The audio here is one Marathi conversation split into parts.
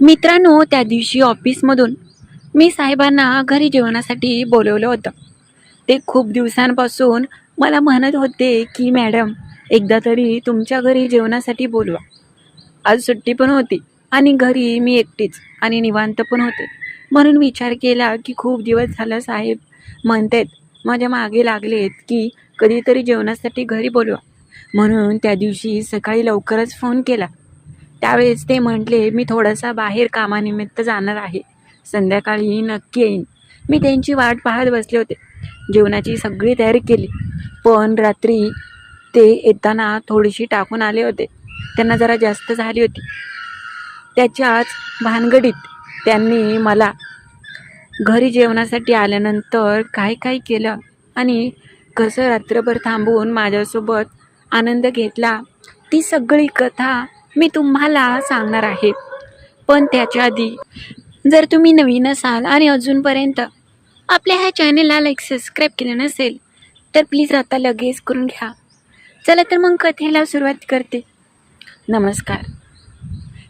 मित्रांनो त्या दिवशी ऑफिसमधून मी साहेबांना घरी जेवणासाठी बोलवलं होतं. ते खूप दिवसांपासून मला म्हणत होते की मॅडम एकदा तरी तुमच्या घरी जेवणासाठी बोलवा. आज सुट्टी पण होती आणि घरी मी एकटीच आणि निवांत पण होते. म्हणून विचार केला की खूप दिवस झाला साहेब म्हणतात माझ्या मागे लागलेत की कधीतरी जेवणासाठी घरी बोलवा. म्हणून त्या दिवशी सकाळी लवकरच फोन केला. त्यावेळेस ते म्हटले मी थोडासा बाहेर कामानिमित्त जाणार आहे. संध्याकाळी नक्की येईन. मी त्यांची वाट पाहत बसले होते. जेवणाची सगळी तयारी केली. पण रात्री ते येताना थोडीशी टाकून आले होते. त्यांना जरा जास्त झाली होती. त्याच्याच भानगडीत त्यांनी मला घरी जेवणासाठी आल्यानंतर काय काय केलं आणि कसं रात्रभर थांबून माझ्यासोबत आनंद घेतला ती सगळी कथा मी तुम्हाला सांगणार आहे. पण त्याच्या आधी जर तुम्ही नवीन असाल आणि अजूनपर्यंत आपल्या ह्या चॅनेलला लाईक सबस्क्राईब केलं नसेल तर प्लीज आता लगेच करून घ्या. चला तर मग कथेला सुरुवात करते. नमस्कार.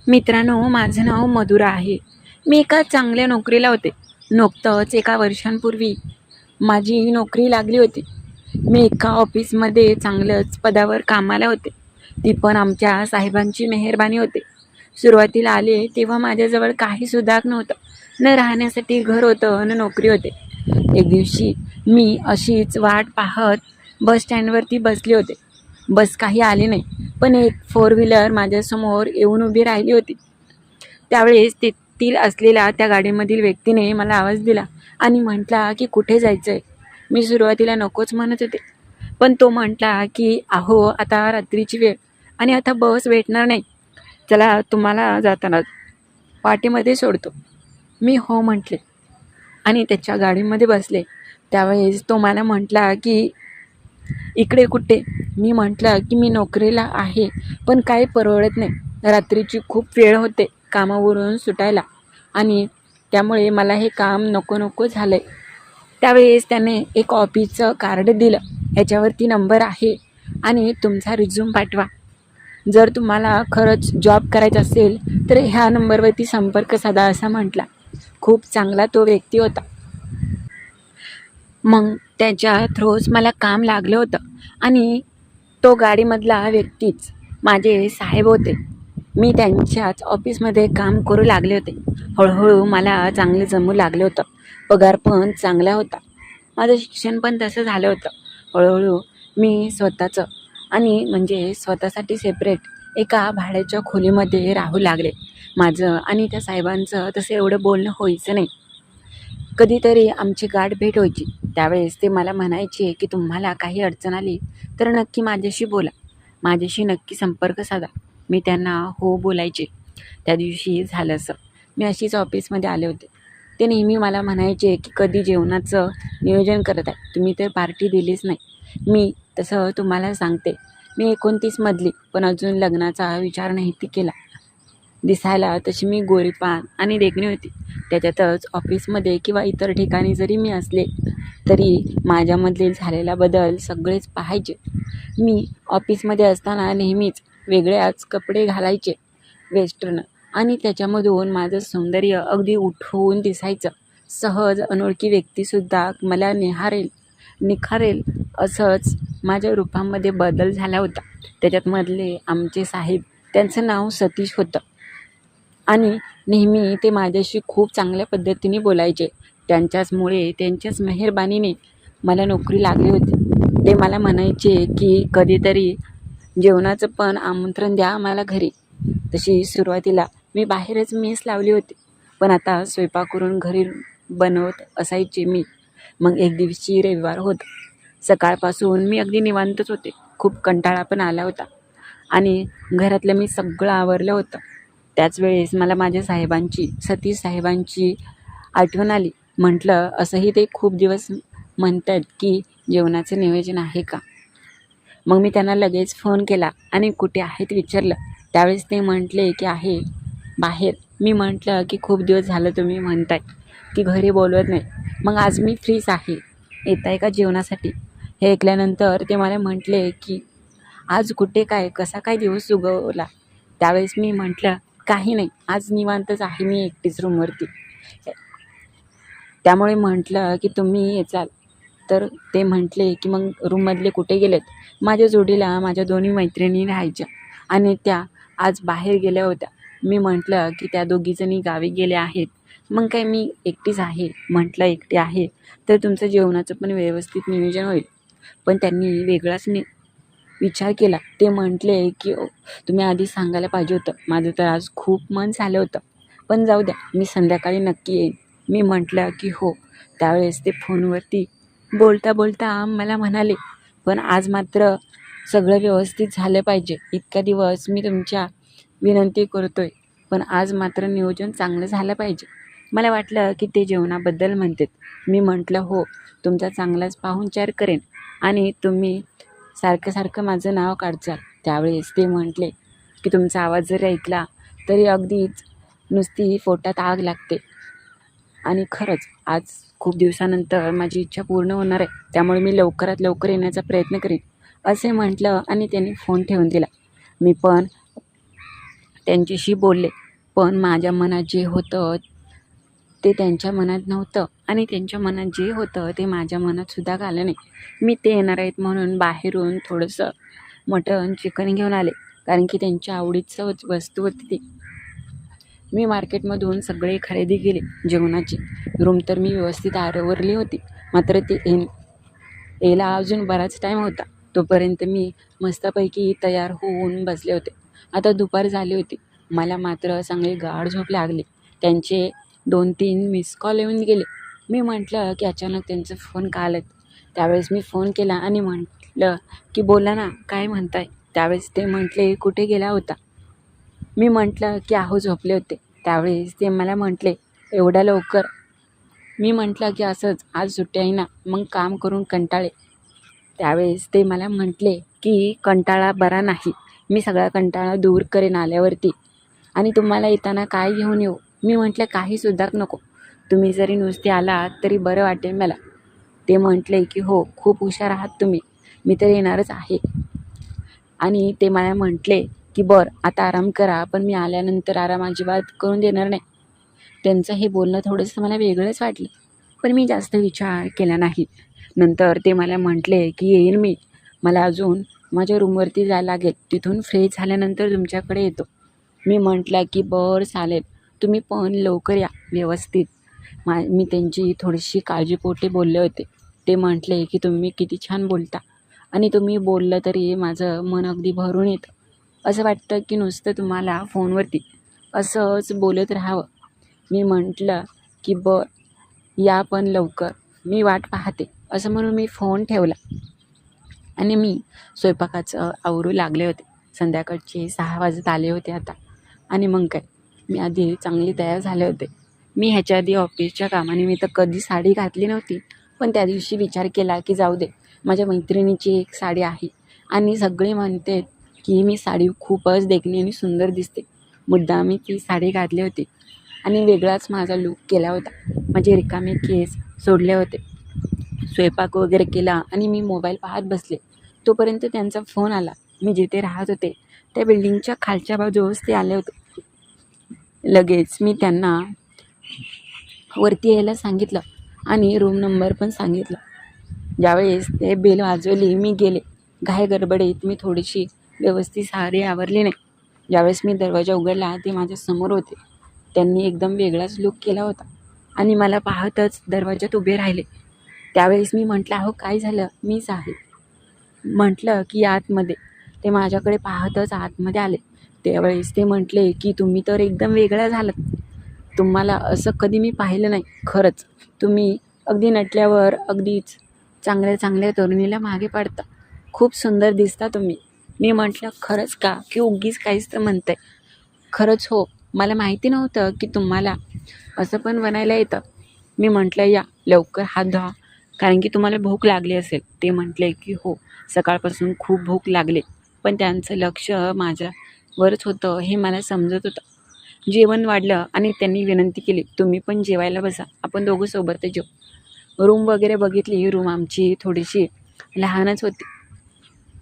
मित्रांनो माझं नाव मधुरा आहे. मी एका चांगल्या नोकरीला होते. नुकतंच एका वर्षांपूर्वी माझी नोकरी लागली होती. मी एका ऑफिसमध्ये चांगलंच पदावर कामाला होते. ती पण आमच्या साहेबांची मेहरबानी होते. सुरुवातीला आले तेव्हा माझ्याजवळ काही सुधाक नव्हतं. न राहण्यासाठी घर होतं न नोकरी होते. एक दिवशी मी अशीच वाट पाहत बस स्टँडवरती बसले होते. बस काही आली नाही पण एक फोर व्हीलर माझ्यासमोर येऊन उभी राहिली होती. त्यावेळेस तेथील असलेल्या त्या गाडीमधील व्यक्तीने मला आवाज दिला आणि म्हटला की कुठे जायचं आहे मी सुरुवातीला नकोच म्हणत होते. पण तो म्हटला की अहो आता रात्रीची वेळ. आणि आता बस भेटणार नाही. चला तुम्हाला जाताना पाठीमध्ये सोडतो. मी हो म्हटले. आणि त्याच्या गाडीमध्ये बसले. त्यावेळेस तो मला म्हटला की इकडे कुठे? मी म्हटलं की मी नोकरीला आहे पण काही परवडत नाही. रात्रीची खूप वेळ होते कामावरून सुटायला आणि त्यामुळे मला हे काम नको नको झालं आहे त्यावेळेस त्याने एक ऑफिसचं कार्ड दिलं. ह्याच्यावरती नंबर आहे आणि तुमचा रिझ्यूम पाठवा. जर तुम्हाला खरंच जॉब करायचा असेल तर ह्या नंबरवरती संपर्क साधा असा म्हटला. खूप चांगला तो व्यक्ती होता. मग त्याच्या थ्रोज मला काम लागलं होतं आणि तो गाडीमधला व्यक्तीच माझे साहेब होते. मी त्यांच्याच ऑफिसमध्ये काम करू लागले होते. हळूहळू मला चांगले जमू लागलं होतं. पगार पण चांगला होता. माझं शिक्षण पण तसं झालं होतं. हळूहळू मी स्वतःचं आणि म्हणजे स्वतःसाठी सेपरेट एका भाड्याच्या खोलीमध्ये राहू लागले. माझं आणि त्या साहेबांचं तसं एवढं बोलणं व्हायचं नाही. कधीतरी आमची गाठ भेट व्हायची. त्यावेळेस ते मला म्हणायचे की तुम्हाला काही अडचण आली तर नक्की माझ्याशी बोला. माझ्याशी नक्की संपर्क साधा. मी त्यांना हो बोलायचे. त्या दिवशी झालं असं. मी अशीच ऑफिसमध्ये आले होते. ते नेहमी मला म्हणायचे की कधी जेवणाचं नियोजन करत आहे. तुम्ही तर पार्टी दिलीच नाही. मी तसं तुम्हाला सांगते. मी एकोणतीसमधली पण अजून लग्नाचा विचार नाही ती केला. दिसायला तशी मी गोरीपान आणि देखणी होती. त्याच्यातच ऑफिसमध्ये किंवा इतर ठिकाणी जरी मी असले तरी माझ्यामधले झालेला बदल सगळेच पाहायचे. मी ऑफिसमध्ये असताना नेहमीच वेगळ्याच कपडे घालायचे वेस्टर्न. आणि त्याच्यामधून माझं सौंदर्य अगदी उठवून दिसायचं. सहज अनोळखी व्यक्तीसुद्धा मला निहारेल. निखारेल असंच माझ्या रूपामध्ये बदल झाला होता. त्याच्यात मधले आमचे साहेब त्यांचं नाव सतीश होतं. आणि नेहमी ते माझ्याशी खूप चांगल्या पद्धतीने बोलायचे. त्यांच्याचमुळे त्यांच्याच मेहरबानीने मला नोकरी लागली होती. ते मला म्हणायचे की कधीतरी जेवणाचं पण आमंत्रण द्या आम्हाला घरी. तशी सुरुवातीला मी बाहेरच मेस लावली होती. पण आता स्वयंपाक करून घरी बनवत असायचे मी. मग एक दिवशी रविवार होता. सकाळपासून मी अगदी निवांतच होते. खूप कंटाळा पण आला होता. आणि घरातलं मी सगळं आवरलं होतं. त्याच वेळेस मला माझ्या साहेबांची सतीश साहेबांची आठवण आली. म्हटलं असंही ते खूप दिवस म्हणतात की जेवणाचं नियोजन आहे का? मग मी त्यांना लगेच फोन केला आणि कुठे आहेत विचारलं. त्यावेळेस ते म्हटले की आहे बाहेर. मी म्हटलं की खूप दिवस झालं तुम्ही म्हणताय. की घरी बोलवत नाही. मग आज मी फ्रीच आहे. येत आहे का जेवणासाठी? हे ऐकल्यानंतर ते मला म्हटले की आज कुठे काय? कसा काय दिवस उगवला त्यावेळेस मी म्हटलं काही नाही. आज निवांतच आहे मी एकटीच रूमवरती. त्यामुळे म्हटलं की तुम्ही येचाल तर ते म्हटले की मग रूममधले कुठे गेलेत? माझ्या जोडीला माझ्या दोन्ही मैत्रिणी राहायच्या आणि त्या आज बाहेर गेल्या होत्या. मी म्हटलं की त्या दोघीजणी गावी गेल्या आहेत. मग काय मी एकटीच आहे म्हटलं एकटी आहे तर तुमचं जेवणाचं पण व्यवस्थित नियोजन होईल. पण त्यांनी वेगळाच नि विचार केला. ते म्हटले की तुम्ही आधी सांगायला पाहिजे होतं. माझं तर आज खूप मन झालं होतं. पण जाऊ द्या मी संध्याकाळी नक्की येईन. मी म्हटलं की हो. त्यावेळेस ते फोनवरती बोलता बोलता मला म्हणाले पण आज मात्र सगळं व्यवस्थित झालं पाहिजे. इतका दिवस मी तुमच्या विनंती करतोय. पण आज मात्र नियोजन चांगलं झालं पाहिजे. मला वाटलं की ते जेवणाबद्दल म्हणतात. मी म्हटलं हो तुमचा चांगलाच पाहुणचार करेन आणि तुम्ही सारखं सारखं माझं नाव काढचाल. त्यावेळेस ते म्हटले की तुमचा आवाज जरी ऐकला तरी अगदीच नुसती पोटात आग लागते. आणि खरंच आज खूप दिवसानंतर माझी इच्छा पूर्ण होणार आहे. त्यामुळे मी लवकरात लवकर येण्याचा प्रयत्न करीन असे म्हटलं आणि त्यांनी फोन ठेवून दिला. मी पण त्यांच्याशी बोलले. पण माझ्या मनात जे होतं ते त्यांच्या मनात नव्हतं. आणि त्यांच्या मनात जे होतं ते माझ्या मनात सुद्धा घालं नाही. मी ते येणार आहेत म्हणून बाहेरून थोडंसं मटण चिकन घेऊन आले. कारण की त्यांच्या आवडीचं वस्तू होती ती. मी मार्केटमधून सगळे खरेदी केली जेवणाची. रूम तर मी व्यवस्थित आवरली होती. मात्र ते येन यायला अजून बराच टाईम होता. तोपर्यंत मी मस्तपैकी तयार होऊन बसले होते. आता दुपार झाली होती. मला मात्र चांगली गाढ झोप लागली. त्यांचे दोन तीन मिस कॉल येऊन गेले. मी म्हटलं की अचानक त्यांचे फोन का आलेत? त्यावेळेस मी फोन केला आणि म्हटलं की बोला ना काय म्हणताय? त्यावेळेस ते म्हटले कुठे गेला होता? मी म्हटलं की आहो झोपले होते. त्यावेळेस ते मला म्हटले एवढ्या लवकर? मी म्हटलं की असंच आज सुट्टी आहे ना मग काम करून कंटाळे. त्यावेळेस ते मला म्हटले की कंटाळा बरा नाही. मी सगळा कंटाळा दूर करेन आल्यावरती. आणि तुम्हाला येताना काय घेऊन येऊ? मी म्हटलं काहीसुद्धा नको. तुम्ही जरी नुसते आलात तरी बरं वाटेल मला. ते म्हटले की हो खूप हुशार आहात तुम्ही. मी तर येणारच आहे. आणि ते मला म्हटले की बरं आता आराम करा पण मी आल्यानंतर आराम अजिबात करून देणार नाही. त्यांचं हे बोलणं थोडंसं मला वेगळंच वाटलं पण मी जास्त विचार केला नाही. नंतर ते मला म्हटले की येईन मी. मला अजून माझ्या रूमवरती जायला लागेल. तिथून फ्रेश झाल्यानंतर तुमच्याकडे येतो. मी म्हटलं की बरं चालेल. तुम्ही पण लवकर या व्यवस्थित. मा मी त्यांची थोडीशी काळजीपोटी बोलले होते. ते म्हटले की तुम्ही किती छान बोलता. आणि तुम्ही बोललं तरी माझं मन अगदी भरून येतं. असं वाटतं की नुसतं तुम्हाला फोनवरती असंच बोलत राहावं. मी म्हटलं की बर या पण लवकर. मी वाट पाहते. असं म्हणून मी फोन ठेवला. आणि मी स्वयंपाकाचं आवरू लागले होते. संध्याकाळचे सहा वाजत आले होते आता. आणि मग काय? मी आधी चांगली तयार झाले होते. मी ह्याच्या आधी ऑफिसच्या कामानिमित्त कधी साडी घातली नव्हती. पण त्या दिवशी विचार केला की जाऊ दे माझ्या मैत्रिणीची एक साडी आहे. आणि सगळे म्हणते की मी साडी खूपच देखणी आणि सुंदर दिसते. मुद्दा मी ती साडी घातली होती. आणि वेगळाच माझा लूक केला होता. माझे रिकामे केस सोडले होते. स्वयंपाक वगैरे केला आणि मी मोबाईल पाहत बसले. तोपर्यंत त्यांचा फोन आला. मी जिथे राहत होते त्या बिल्डिंगच्या खालच्या बाजूस ते आले होते. लगेच मी त्यांना वरती यायला सांगितलं आणि रूम नंबर पण सांगितलं. ज्यावेळेस ते बेल वाजवली मी गेले. घाय गडबडीत मी थोडीशी व्यवस्थित सारी आवरली नाही. ज्यावेळेस मी दरवाजा उघडला ते माझ्यासमोर होते. त्यांनी एकदम वेगळाच लुक केला होता आणि मला पाहतच दरवाजात उभे राहिले. त्यावेळेस मी म्हटलं अहो काय झालं? मीच आहे. म्हटलं की आतमध्ये. ते माझ्याकडे पाहतच आतमध्ये आले. त्यावेळेस ते म्हटले की तुम्ही तर एकदम वेगळ्या झालात. तुम्हाला असं कधी मी पाहिलं नाही. खरंच तुम्ही अगदी नटल्यावर अगदीच चांगल्या चांगल्या तरुणीला मागे पाडता. खूप सुंदर दिसता तुम्ही. मी म्हटलं खरंच का? की उगीच काहीच तर म्हणतं आहे खरंच हो. मला माहिती नव्हतं की तुम्हाला असं पण बनायला येतं. मी म्हटलं या लवकर हात धुवा. कारण की तुम्हाला भूक लागली असेल. ते म्हटले की हो सकाळपासून खूप भूक लागले. पण त्यांचं लक्ष माझ्या वरच होतं हे मला समजत होतं. जेवण वाढलं आणि त्यांनी विनंती केली तुम्ही पण जेवायला बसा आपण दोघं सोबत जेऊ. रूम वगैरे बघितली रूम आमची थोडीशी लहानच होती.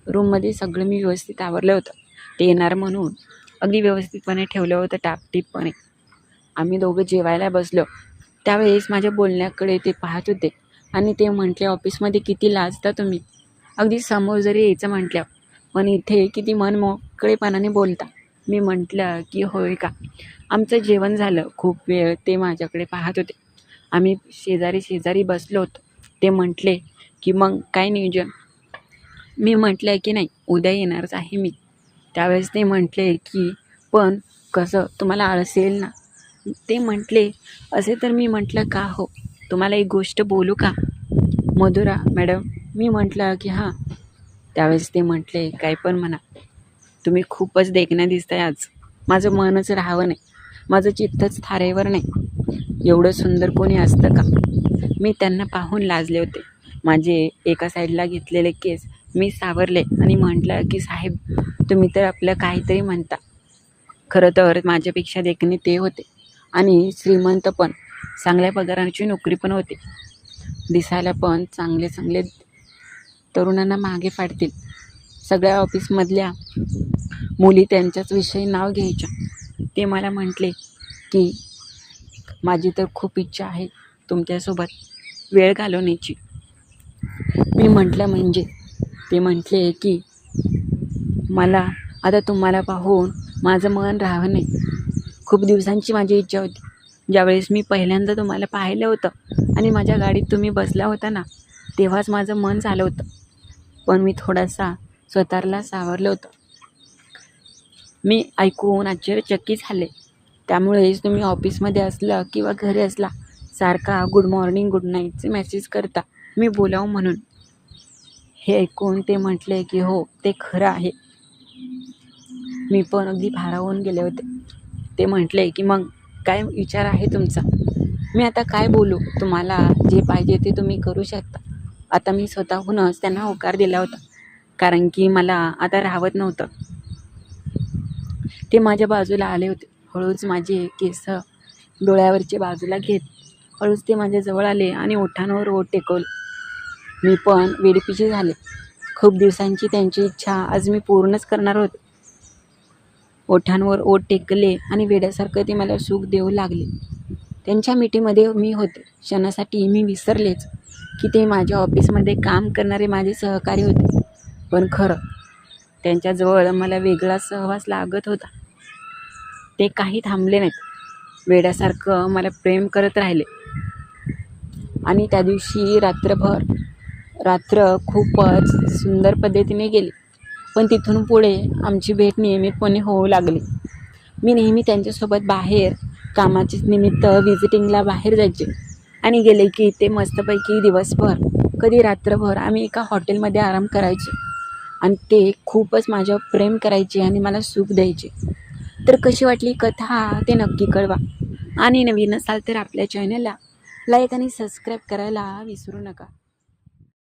रूममध्ये सगळं मी व्यवस्थित आवरलं होतं. ते येणार म्हणून अगदी व्यवस्थितपणे ठेवलं होतं टापटीपपणे आम्ही दोघं जेवायला बसलो. त्यावेळेस माझ्या बोलण्याकडे ते पाहत होते आणि ते म्हटले ऑफिसमध्ये किती लाजता तुम्ही. अगदी समोर जरी यायचं म्हटलं पण इथे किती मन मोकळेपणाने बोलता. मी म्हटलं की होय का? आमचं जेवण झालं. खूप वेळ ते माझ्याकडे पाहत होते. आम्ही शेजारी शेजारी बसलो होतो. ते म्हटले की मग काय नियोजन? मी म्हटलं की नाही उद्या येणारच आहे मी. त्यावेळेस ते म्हटले की पण कसं? तुम्हाला आळस येईल ना? ते म्हटले असे तर मी म्हटलं का हो? तुम्हाला एक गोष्ट बोलू का? मधुरा मॅडम मी म्हटलं की हां. त्यावेळेस ते म्हटले काय पण म्हणा. तुम्ही खूपच देखण्या दिसताय आज. माझं मनच राहावं नाही. माझं चित्तच थारेवर नाही. एवढं सुंदर कोणी असतं का? मी त्यांना पाहून लाजले होते. माझे एका साईडला घेतलेले केस मी सावरले आणि म्हटलं की साहेब तुम्ही तर आपलं काहीतरी म्हणता. खरं तर माझ्यापेक्षा देखणे ते होते. आणि श्रीमंत पण. चांगल्या पगाराची नोकरी पण होती. दिसायला पण चांगले चांगले तरुणांना मागे पाडतील. सगळ्या ऑफिसमधल्या मुली त्यांच्याच विषयी नाव घ्यायच्या. ते मला म्हटले की माझी तर खूप इच्छा आहे तुमच्यासोबत वेळ घालवण्याची. मी म्हटलं म्हणजे? ते म्हटले की मला आता तुम्हाला पाहून माझं मन राहावं खूप दिवसांची माझी इच्छा होती. ज्यावेळेस मी पहिल्यांदा तुम्हाला पाहिलं होतं आणि माझ्या गाडीत तुम्ही बसला होता ना तेव्हाच माझं मन झालं होतं. पण मी थोडासा स्वतःला सावरलं होतं. मी ऐकून आश्चर्यचकित झाले. त्यामुळेच तुम्ही ऑफिसमध्ये असला किंवा घरी असला सारखा गुड मॉर्निंग गुड नाईटचे मेसेज करता. मी बोलावं म्हणून. हे ऐकून ते म्हटले की हो ते खरं आहे. मी पण अगदी भारावून गेले होते. ते म्हटले की मग काय विचार आहे तुमचा? मी आता काय बोलू? तुम्हाला जे पाहिजे ते तुम्ही करू शकता. आता मी स्वतःहूनच त्यांना होकार दिला होता. कारण की मला आता राहत नव्हतं. ते माझ्या बाजूला आले होते. हळूच माझे केस डोळ्यावरचे बाजूला घेत हळूच ते माझ्याजवळ आले आणि ओठांवर ओठ टेकवले. मी पण वेडीपीचे झाले. खूप दिवसांची त्यांची इच्छा आज मी पूर्णच करणार होते. ओठांवर ओठ टेकले आणि वेड्यासारखं ते मला सुख देऊ लागले. त्यांच्या मिठीमध्ये मी होते. क्षणासाठी मी विसरलेच. की ते माझ्या ऑफिसमध्ये काम करणारे माझे सहकारी होते. पण खरं त्यांच्याजवळ मला वेगळा सहवास लागत होता. ते काही थांबले नाहीत. वेड्यासारखं मला प्रेम करत राहिले. आणि त्या दिवशी रात्रभर रात्र खूपच सुंदर पद्धतीने गेली. पण तिथून पुढे आमची भेट नियमितपणे होऊ लागली. मी नेहमी त्यांच्यासोबत बाहेर कामाचे निमित्त विजिटिंगला बाहेर जायचे. आणि गेले की ते मस्तपैकी दिवसभर कधी रात्रभर आम्ही एका हॉटेलमध्ये आराम करायचे. आणि ते खूपच माझ्यावर प्रेम करायचे आणि मला सुख द्यायचे. तर कशी वाटली कथा ते नक्की कळवा. आणि नवीन असाल तर आपल्या चॅनलला लाईक आणि सबस्क्राईब करायला विसरू नका.